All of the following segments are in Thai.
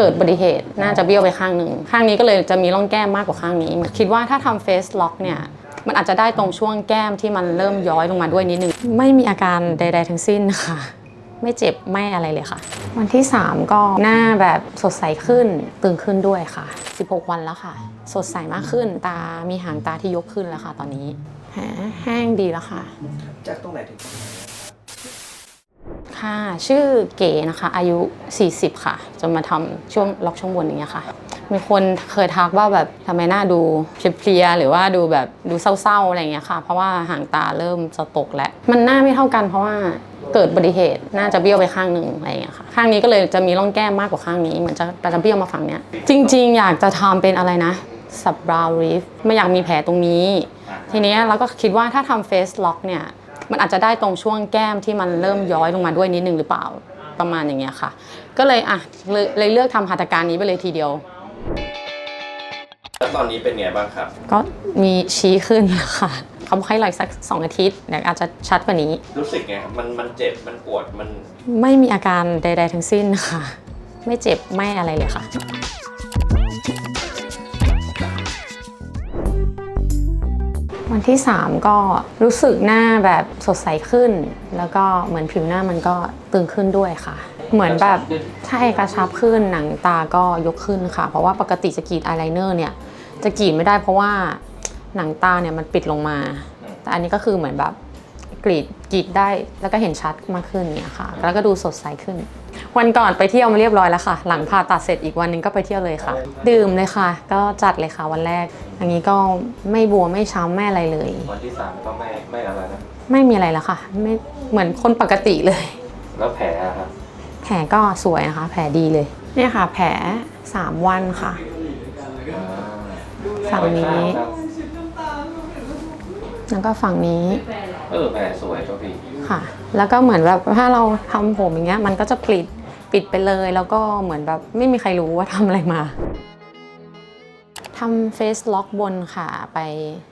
เกิดอุบัติเหตุน่าจะเบี้ยวไปข้างหนึ่งข้างนี้ก็เลยจะมีร่องแก้มมากกว่าข้างนี้ คิดว่าถ้าทำเฟสล็อกเนี่ยมันอาจจะได้ตรงช่วงแก้มที่มันเริ่มย้อยลงมาด้วยนิดนึงไม่มีอาการใด ๆ ทั้งสิ้นค่ะ ไม่เจ็บไม่อะไรเลยค่ะ วันที่ 3 ก็หน้าแบบสดใสขึ้นตึงขึ้นด้วยค่ะ 16 วันแล้วค่ะ สดใสมากขึ้นตามีหางตาที่ยกขึ้นแล้วค่ะ ตอนนี้แหมแห้งดีแล้วค่ะ จากตรงไหนถึง ค่ะชื่อเก๋นะคะ อายุ 40 ค่ะ จนมาทำช่วงล็อกช่วงบนอย่างเงี้ยค่ะ มีคนเคยทักว่าแบบทำไมหน้าดูเพลียๆหรือว่าดูแบบดูเศร้าๆอะไรอย่างเงี้ยค่ะ เพราะว่าหางตาเริ่มจะตกแล้ว มันหน้าไม่เท่ากันเพราะว่าเกิดอุบัติเหตุน่าจะเบี้ยวไปข้างหนึ่งอะไรอย่างเงี้ยค่ะข้างนี้ก็เลยจะมีร่องแก้มมากกว่าข้างนี้เหมือนจะจะเบี้ยวมาฝั่งเนี้ยจริง ๆ อยากจะทำเป็นอะไรนะสับบราวรีฟไม่อยากมีแผลตรงนี้ ทีเนี้ยเราก็คิดว่าถ้าทำเฟสล็อกเนี่ย มันอาจจะได้ตรงช่วงแก้มที่มันเริ่มย้อยลงมาด้วยนิดนึงหรือเปล่าประมาณอย่างเงี้ยค่ะ ก็เลยอะเลยเลยเลือกทำหัตถการนี้ไปเลยทีเดียว แล้วตอนนี้เป็นไงบ้างครับ ก็มีชี้ขึ้นค่ะเขาบอกให้รออีกสักสองอาทิตย์เดี๋ยวอาจจะชัดกว่านี้ รู้สึกไงครับมันมันเจ็บมันปวดมัน ไม่มีอาการใด ๆ ทั้งสิ้นค่ะ ไม่เจ็บไม่อะไรเลยค่ะ วันที่ 3 ก็รู้สึกหน้าแบบสดใสขึ้น แล้วก็เหมือนผิวหน้ามันก็ตึงขึ้นด้วยค่ะ เหมือนแบบใช่กระชับขึ้นหนังตาก็ยกขึ้นค่ะ เพราะว่าปกติจะกรีดอายไลเนอร์เนี่ยจะกรีดไม่ได้เพราะว่าหนังตาเนี่ยมันปิดลงมา แต่อันนี้ก็คือเหมือนแบบกรีดกรีดได้แล้วก็เห็นชัดมากขึ้นเนี่ยค่ะ แล้วก็ดูสดใสขึ้น วันก่อนไปเที่ยวมาเรียบร้อยแล้วค่ะ หลังผ่าตัดเสร็จอีกวันหนึงก็ไปเที่ยวเลยค่ะ ดื่มเลยค่ะ ก็จัดเลยค่ะวันแรก อันนี้ก็ไม่บวมไม่ช้ำไม่อะไรเลย วันที่สามก็ไม่ไม่อะไรนะไม่มีอะไรแล้วค่ะ ไม่เหมือนคนปกติเลย แล้วแผลอะครับแผลก็สวยนะคะ แผลดีเลย เนี่ยค่ะ แผล3วันค่ะฝั่งนี้ครับแล้วก็ฝั่งนี้ เออแผลสวยครับพี่ค่ะ แล้วก็เหมือนแบบถ้าเราทำผมอย่างเงี้ย มันก็จะปิด ปิดไปเลยแล้วก็เหมือนแบบไม่มีใครรู้ว่าทำอะไรมาทำเฟซล็อกบนค่ะไป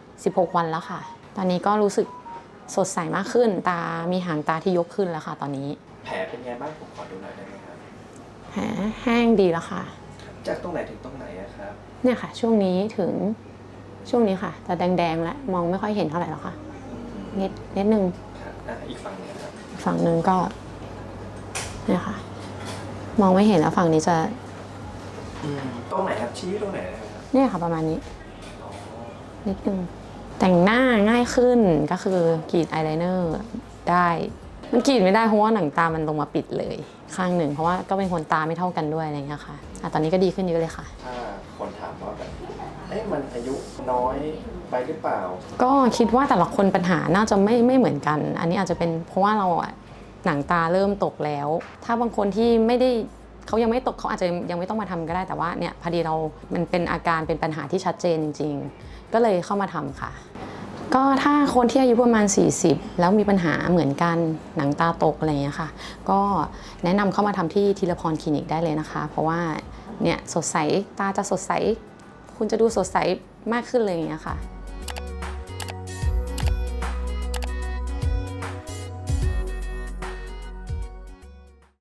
16 วันแล้วค่ะ ตอนนี้ก็รู้สึกสดใสมากขึ้น ตามีหางตาที่ยกขึ้นแล้วค่ะ ตอนนี้แผลเป็นไงบ้างผมขอดูหน่อยได้ไหมครับแผลแห้งดีแล้วค่ะ จากตรงไหนถึงตรงไหนอะครับเนี่ยค่ะ ช่วงนี้ถึงช่วงนี้ค่ะจะแดงๆแล้วมองไม่ค่อยเห็นเท่าไหร่แล้วค่ะนิดนิดนึงครับอะอีกฝั่งหนึงครับ ฝั่งหนึ่งก็เนี่ยค่ะ มองไม่เห็นแล้วฝั่งนี้จะตรงไหนครับชี้ตรงไหนนะครับเนี่ยค่ะประมาณนี้อ๋อนิดนึงแต่งหน้าง่ายขึ้นก็คือกรีดอายไลเนอร์ได้ มันกรีดไม่ได้เพราะว่าหนังตามันลงมาปิดเลยข้างหนึ่งเพราะว่าก็เป็นคนตาไม่เท่ากันด้วยอะไรอย่างเงี้ยค่ะอะตอนนี้ก็ดีขึ้นเยอะเลยค่ะ ถ้าคนถามว่าแบบเอ๊ะมันอายุน้อยไปหรือเปล่า ก็คิดว่าแต่ละคนปัญหาน่าจะไม่ไม่เหมือนกัน อันนี้อาจจะเป็นเพราะว่าเราอะ หนังตาเริ่มตกแล้ว ถ้าบางคนที่ไม่ได้เขายังไม่ตกเขาอาจจะยังไม่ต้องมาทำก็ได้แต่ว่าเนี่ยพอดีเรา มันเป็นอาการเป็นปัญหาที่ชัดเจนจริง ๆ ก็เลยเข้ามาทำค่ะ ก็ถ้าคนที่อายุประมาณ 40 แล้วมีปัญหาเหมือนกันหนังตาตกอะไรอย่างเงี้ยค่ะ ก็แนะนำเข้ามาทำที่ทีละพรคลินิกได้เลยนะคะ เพราะว่าเนี่ยสดใสตาจะสดใส คุณจะดูสดใสมากขึ้นเลยอย่างเงี้ยค่ะ